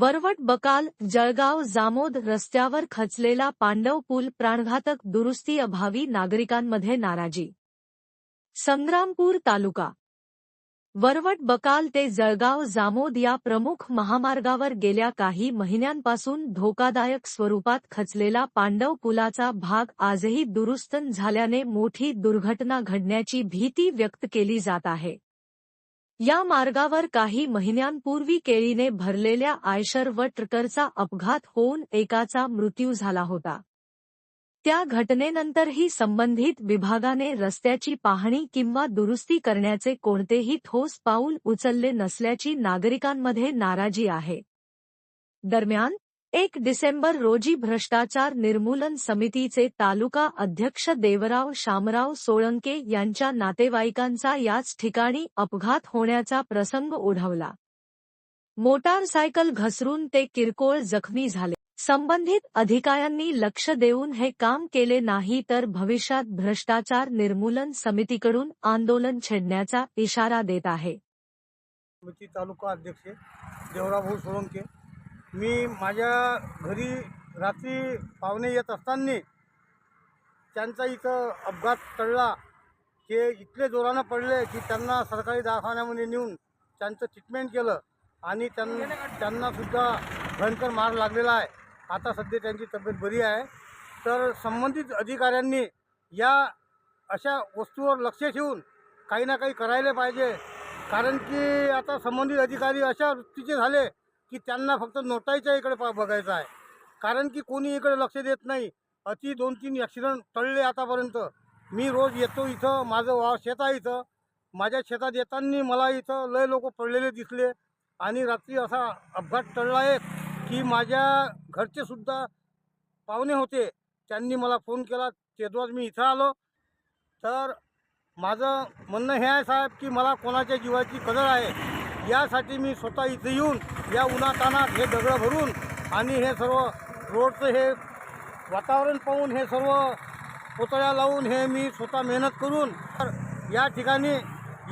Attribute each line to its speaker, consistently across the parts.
Speaker 1: वरवट बकाल जळगाव जामोद रस्त्यावर खचलेला पांडव पूल प्राणघातक दुरुस्ती अभावी नागरिकांमध्ये नाराजी. संग्रामपूर तालुका. वरवट बकाल ते जळगाव जामोद या प्रमुख महामार्गावर गेल्या काही महिन्यांपासून धोकादायक स्वरूपात खचलेला पांडव पुलाचा भाग आजही दुरुस्त झाल्याने मोठी दुर्घटना घडण्याची भीती व्यक्त केली जात आहे. या मार्गावर काही महिन्यांपूर्वी केळीने भरलेल्या आयशर व ट्रकरचा अपघात होऊन एकाचा मृत्यू झाला होता. त्या घटनेनंतरही संबंधित विभागाने रस्त्याची पाहणी किंवा दुरुस्ती करण्याचे कोणतेही ठोस पाऊल उचलले नसल्याची नागरिकांमध्ये नाराजी आहे. दरम्यान एक डिसेंबर रोजी भ्रष्टाचार निर्मूलन समितीचे तालुका अध्यक्ष देवराव शामराव सोळंके यांच्या नातेवाईकांचा याच ठिकाणी अपघात होण्याचा प्रसंग ओढवला मोटारसायकल घसरून ते किरकोळ जखमी झाले. संबंधित अधिकाऱ्यांनी लक्ष देऊन हे काम केले नाही तर भविष्यात भ्रष्टाचार निर्मूलन समितीकडून आंदोलन छेडण्याचा इशारा देत आहे.
Speaker 2: तालुका अध्यक्ष देवराभाऊ सोळंके मी माझ्या घरी रात्री पाहुणे येत असताना त्यांचा इथं अपघात टळला. ते इतके जोरानं पडले की त्यांना सरकारी दवाखान्यामध्ये नेऊन त्यांचं ट्रीटमेंट केलं आणि त्यां त्यांनासुद्धा भयंकर मार लागलेला आहे. आता सध्या त्यांची तब्येत बरी आहे. तर संबंधित अधिकाऱ्यांनी या अशा वस्तूवर लक्ष ठेवून काही ना काही करायला पाहिजे. कारण की आता संबंधित अधिकारी अशा वृत्तीचे झाले की त्यांना फक्त नोटाईच्या इकडे पा बघायचं आहे. कारण की कोणी इकडे लक्ष देत नाही. अति दोन तीन ॲक्सिडेंट टळले आतापर्यंत. मी रोज येतो इथं माझं वाव शेत आहे इथं. माझ्या शेतात येताना मला इथं लय लोक पडलेले दिसले. आणि रात्री असा अपघात टळला आहे की माझ्या घरचे सुद्धा पाहुणे होते. त्यांनी मला फोन केला तेव्हाच मी इथं आलो. तर माझं म्हणणं हे आहे साहेब की मला कोणाच्या जीवाची कदर आहे. यासाठी मी स्वतः इथं येऊन या उन्हातानात हे दगडं भरून आणि हे सर्व रोडचं हे वातावरण पाहून हे सर्व पुतळ्या लावून हे मी स्वतः मेहनत करून तर या ठिकाणी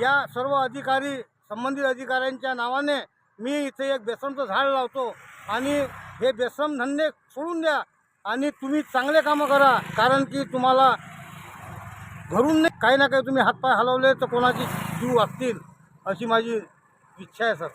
Speaker 2: या सर्व अधिकारी संबंधित अधिकाऱ्यांच्या नावाने मी इथे एक बेसनचं झाड लावतो आणि हे बेसम धंदे सोडून द्या आणि तुम्ही चांगले कामं करा कारण की तुम्हाला घरून नाही काही ना काही तुम्ही हातपाय हलवले तर कोणाची जीव वाचतील अशी माझी इच्छा आहे सर.